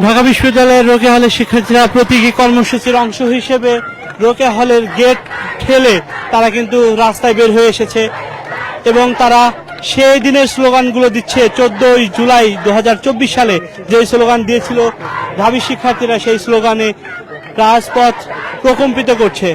ঢাকা বিশ্ববিদ্যালয়ের রোকে হলের শিক্ষার্থীরা প্রতীকী কর্মসূচির অংশ হিসেবে রোকে হলের গেট ঠেলে তারা কিন্তু রাস্তায় বের হয়ে এসেছে এবং তারা সেই দিনের স্লোগানগুলো দিচ্ছে, চোদ্দই জুলাই দু হাজার চব্বিশ সালে যে স্লোগান দিয়েছিল ঢাবি শিক্ষার্থীরা সেই স্লোগানে রাজপথ প্রকম্পিত করছে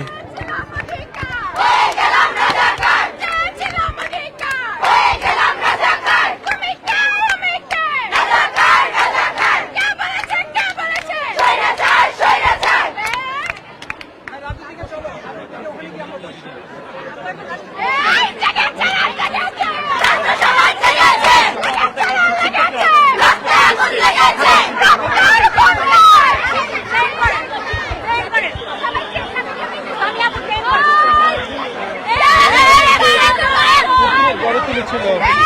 গড়ে তুলেছিল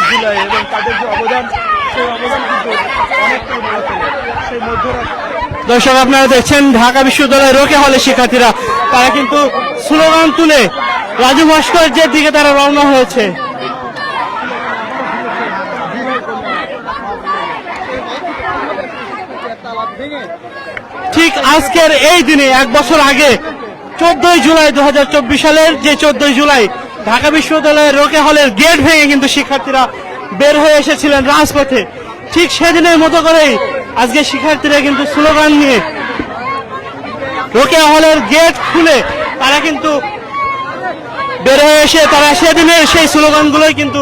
জুলাই এবং তাদের যে অবদান সেই অবদান কিন্তু অনেকটাই বড় ছিল সেই মধ্যরাত দর্শক, আপনারা দেখছেন ঢাকা বিশ্ববিদ্যালয়ের রোকে হলে শিক্ষার্থীরা। তারা কিন্তু স্লোগান তুলে রাজু ভাস্কর্যের দিকে তারা রওনা হয়েছে। ঠিক আজকের এই দিনে, এক বছর আগে, চোদ্দই জুলাই দু হাজার চব্বিশ সালের যে চোদ্দই জুলাই ঢাকা বিশ্ববিদ্যালয়ের রোকে হলের গেট ভেঙে কিন্তু শিক্ষার্থীরা বের হয়ে এসেছিলেন রাজপথে। ঠিক সেদিনের মতো করেই আজকে শিক্ষার্থীরা কিন্তু স্লোগান নিয়ে রোকে হলের গেট খুলে তারা কিন্তু বের হয়ে এসে তারা সেদিনের সেই স্লোগানগুলোই কিন্তু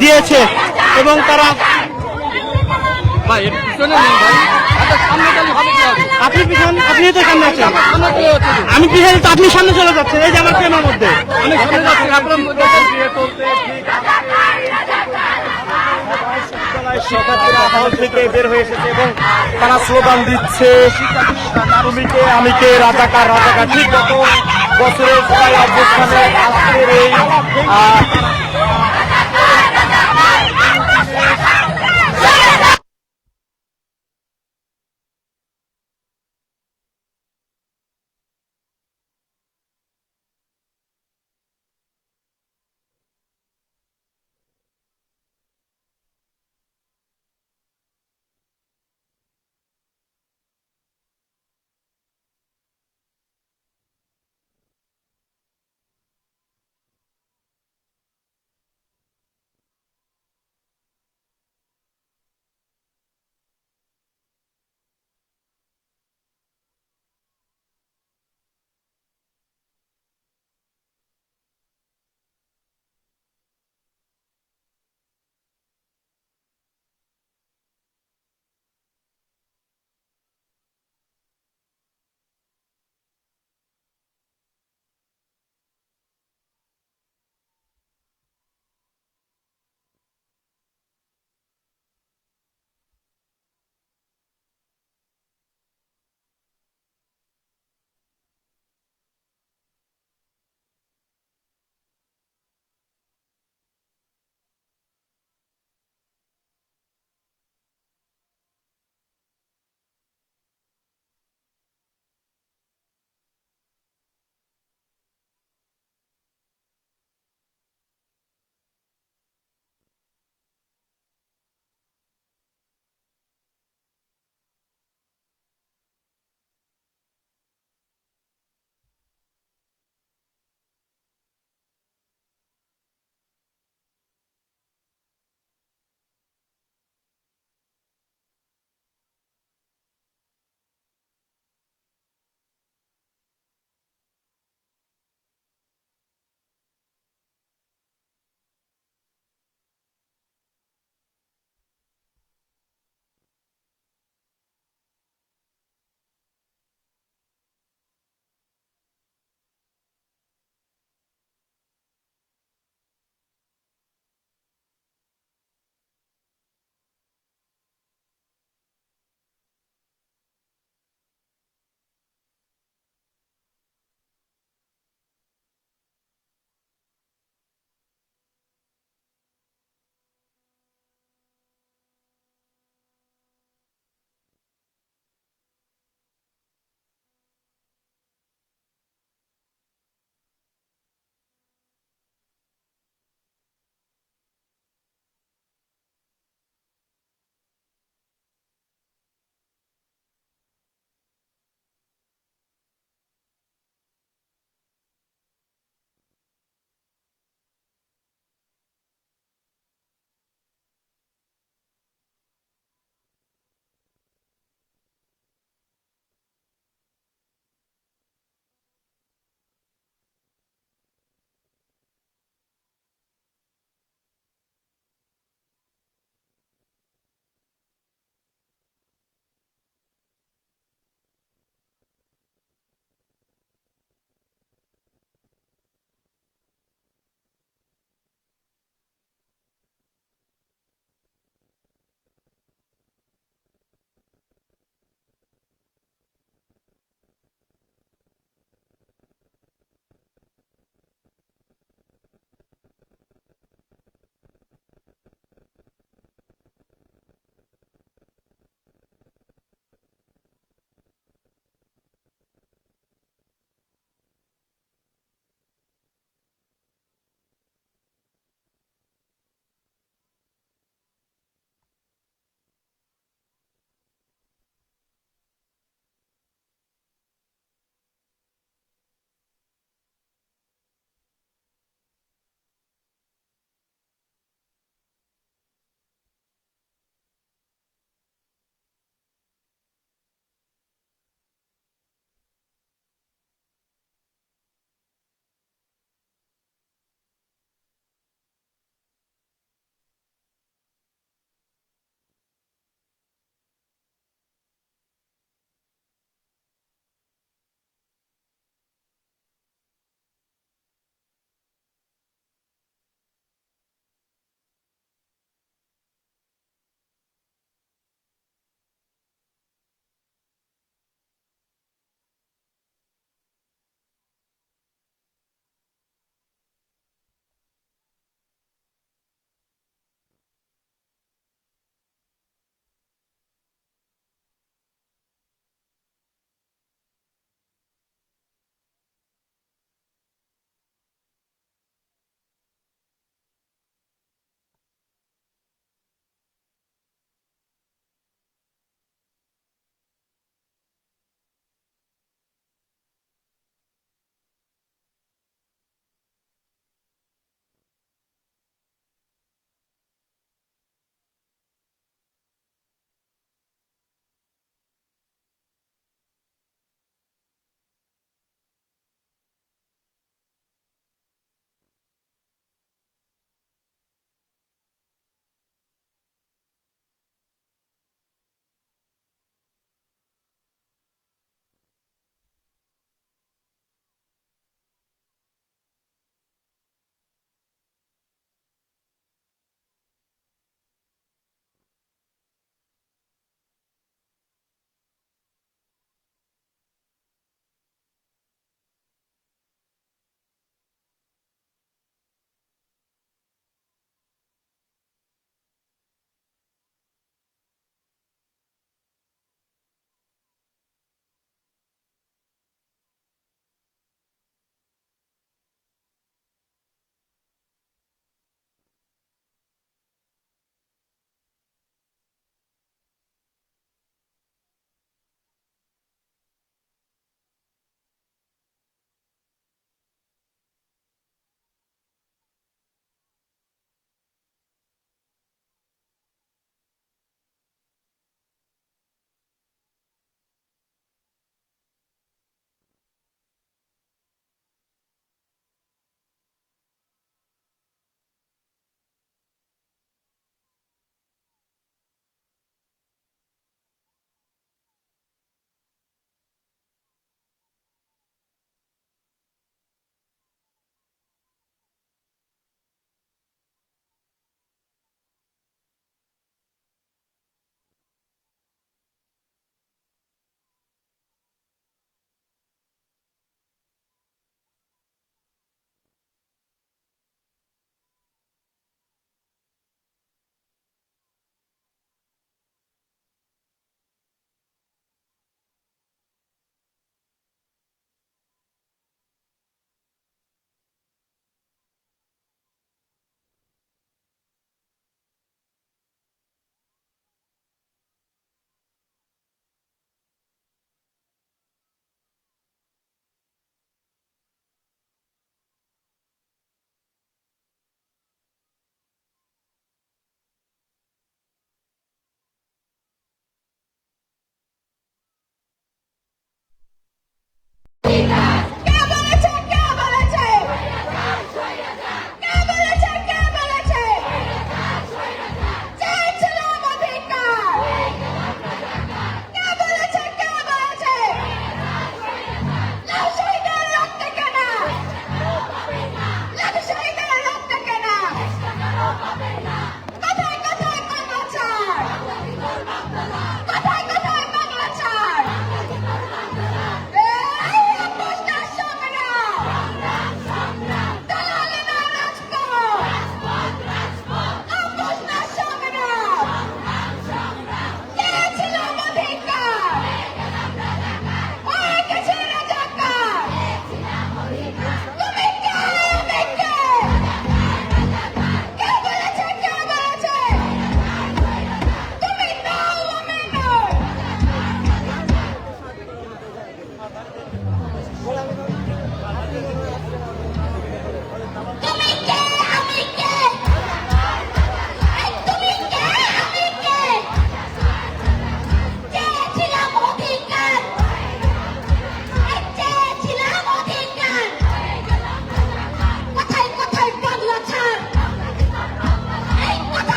দিয়েছে এবং তারা আচ্ছা আপনি পিছন আপনি তো সামনে আছেন। আমি পিছনে তো আপনি সামনে চলে যাচ্ছেন। এই যে আমার প্রেমের মধ্যে। আমি সামনে যাচ্ছি আপনার মধ্যে। শিক্ষার্থীরা হল থেকে বের হয়ে এসেছে এবং তারা স্লোগান দিচ্ছে তুমিকে আমিকে, রাজাকার রাজাকার। ঠিক গত বছরের জুলাই অভ্যুত্থানে আজকের এই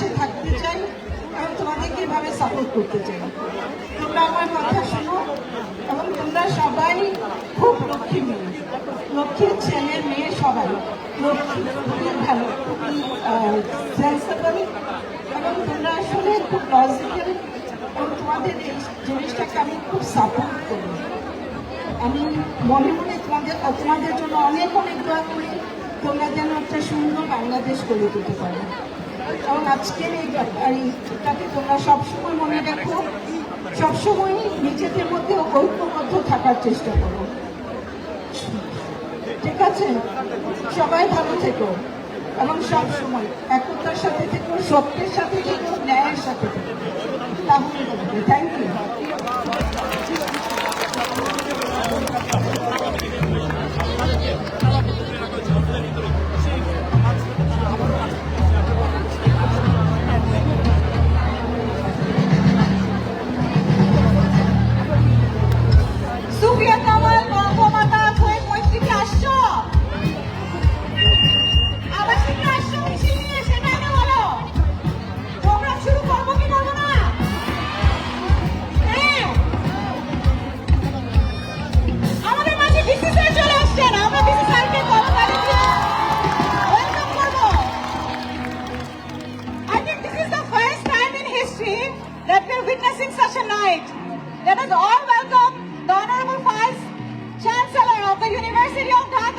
পাশে থাকতে চাই এবং তোমাদেরকে এভাবে সাপোর্ট করতে চাই। তোমরা আমার কথা শোনো এবং তোমরা সবাই খুব লক্ষ্মী মেয়ে। লক্ষ্মীর ছেলে মেয়ে সবাই। লক্ষ্মী ভালো, খুবই এবং তোমরা আসলে খুব লজিক্যাল এবং তোমাদের এই জিনিসটাকে আমি খুব সাপোর্ট করি। আমি মনে মনে তোমাদের তোমাদের জন্য অনেক অনেক দোয়া করি। তোমরা যেন একটা সুন্দর বাংলাদেশ গড়ে তুলতে পারো। এবং আজকের এই এইটাকে তোমরা সবসময় মনে রাখো, সবসময় নিজেদের মধ্যে ঐক্যবদ্ধ থাকার চেষ্টা করো। ঠিক আছে? সবাই ভালো থেকো এবং সব সময় একতার সাথে থেকো, সত্যের সাথে থেকো, ন্যায়ের সাথে থেকো। তাহলে thank you that we're witnessing such a night. Let us all welcome the Honorable Vice Chancellor of the University of Dhaka,